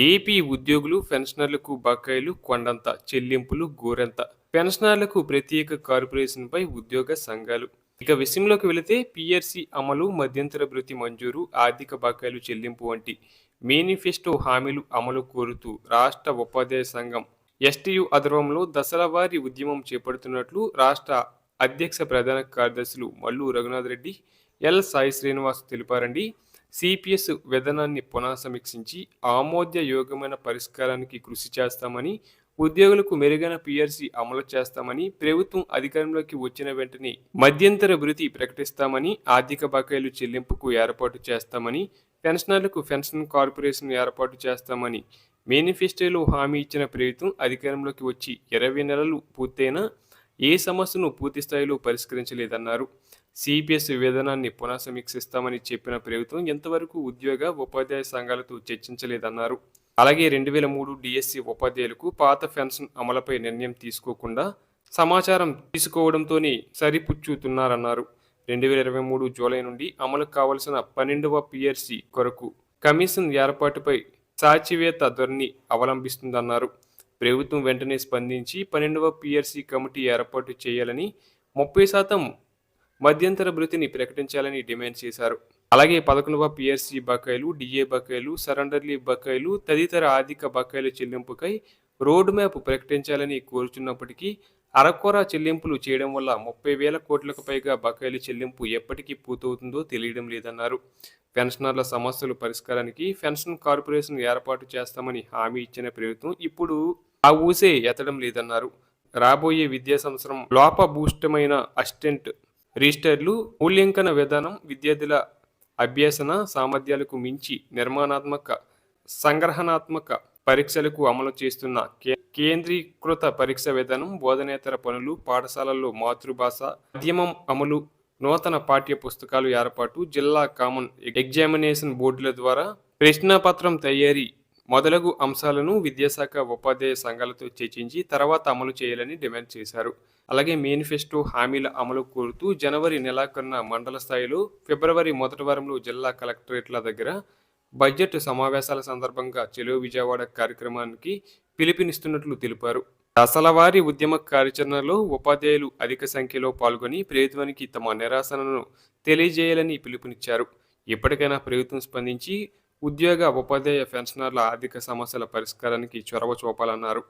AP ఉద్యోగులు పెన్షనర్లకు బకాయిలు కొండంత చెల్లింపులు గోరెంత. పెన్షనర్లకు ప్రత్యేక కార్పొరేషన్పై ఉద్యోగ సంఘాలు. ఇక విషయంలోకి వెళితే పిఆర్సీ అమలు మధ్యంతర భృతి మంజూరు ఆర్థిక బకాయిలు చెల్లింపు వంటి మేనిఫెస్టో హామీలు అమలు కోరుతూ రాష్ట్ర ఉపాధ్యాయ సంఘం ఎస్టీయు ఆధ్వర్యంలో దశలవారీ ఉద్యమం చేపడుతున్నట్లు రాష్ట్ర అధ్యక్ష ప్రధాన కార్యదర్శులు మల్లు రఘునాథ్ రెడ్డి ఎల్ సాయి శ్రీనివాస్ తెలిపారండి. సిపిఎస్ విధానాన్ని పునఃసమీక్షించి ఆమోదయోగ్యమైన పరిష్కారానికి కృషి చేస్తామని ఉద్యోగులకు మెరుగైన పిఆర్సీ అమలు చేస్తామని ప్రభుత్వం అధికారంలోకి వచ్చిన వెంటనే మధ్యంతర వృత్తి ప్రకటిస్తామని ఆర్థిక బకాయిలు చెల్లింపుకు ఏర్పాటు చేస్తామని పెన్షనర్లకు పెన్షన్ కార్పొరేషన్ ఏర్పాటు చేస్తామని మేనిఫెస్టోలో హామీ ఇచ్చిన ప్రభుత్వం అధికారంలోకి వచ్చి ఇరవై నెలలు పూర్తయినా ఏ సమస్యను పూర్తి స్థాయిలో పరిష్కరించలేదన్నారు. సిపిఎస్ విధానాన్ని పునఃసమీక్షిస్తామని చెప్పిన ప్రభుత్వం ఎంతవరకు ఉద్యోగ ఉపాధ్యాయ సంఘాలతో చర్చించలేదన్నారు. అలాగే రెండు వేల మూడు డిఎస్సి ఉపాధ్యాయులకు పాత పెన్షన్ అమలుపై నిర్ణయం తీసుకోకుండా సమాచారం తీసుకోవడంతోనే సరిపుచ్చుతున్నారన్నారు. రెండు వేల ఇరవై మూడు జూలై నుండి అమలు కావలసిన పన్నెండవ పిఆర్సి కొరకు కమిషన్ ఏర్పాటుపై సాచివేత ధోరణి అవలంబిస్తుందన్నారు. ప్రభుత్వం వెంటనే స్పందించి పన్నెండవ పిఆర్సీ కమిటీ ఏర్పాటు చేయాలని ముప్పై శాతం మధ్యంతర భృతిని ప్రకటించాలని డిమాండ్ చేశారు. అలాగే పదకొండవ పిఆర్సీ బకాయిలు డిఏ బకాయిలు సరెండర్లీ బకాయిలు తదితర ఆర్థిక బకాయిల చెల్లింపుకై రోడ్ మ్యాప్ ప్రకటించాలని కోరుచున్నప్పటికీ అరకొర చెల్లింపులు చేయడం వల్ల ముప్పై వేల కోట్లకు పైగా బకాయిల చెల్లింపు ఎప్పటికీ పూర్తవుతుందో తెలియడం లేదన్నారు. పెన్షనర్ల సమస్యలు పరిష్కారానికి పెన్షన్ కార్పొరేషన్ ఏర్పాటు చేస్తామని హామీ ఇచ్చిన ప్రభుత్వం ఇప్పుడు ఆ ఊసే ఎత్తడం లేదన్నారు. రాబోయే విద్యా సంవత్సరం లోపభూష్టమైన అసిస్టెంట్ రిజిస్టర్లు మూల్యాంకన విధానం విద్యార్థుల అభ్యసన సామర్థ్యాలకు మించి నిర్మాణాత్మక సంగ్రహణాత్మక పరీక్షలకు అమలు చేస్తున్న కే- కేంద్రీకృత పరీక్ష విధానం బోధనేతర పనులు పాఠశాలల్లో మాతృభాష మాధ్యమం అమలు నూతన పాఠ్య పుస్తకాలు ఏర్పాటు జిల్లా కామన్ ఎగ్జామినేషన్ బోర్డుల ద్వారా ప్రశ్నపత్రం తయారీ మొదలగు అంశాలను విద్యాశాఖ ఉపాధ్యాయ సంఘాలతో చర్చించి తర్వాత అమలు చేయాలని డిమాండ్ చేశారు. అలాగే మేనిఫెస్టో హామీల అమలు కోరుతూ జనవరి నెలాఖరున మండల స్థాయిలో ఫిబ్రవరి మొదటి వారంలో జిల్లా కలెక్టరేట్ల దగ్గర బడ్జెట్ సమావేశాల సందర్భంగా చెలో విజయవాడ కార్యక్రమానికి పిలుపునిస్తున్నట్లు తెలిపారు. దశలవారీ ఉద్యమ కార్యాచరణలో ఉపాధ్యాయులు అధిక సంఖ్యలో పాల్గొని ప్రభుత్వానికి తమ నిరాశనను తెలియజేయాలని పిలుపునిచ్చారు. ఇప్పటికైనా ప్రభుత్వం స్పందించి ఉద్యోగ ఉపాధ్యాయ పెన్షనర్ల ఆర్థిక సమస్యల పరిష్కారానికి చొరవ చూపాలన్నారు.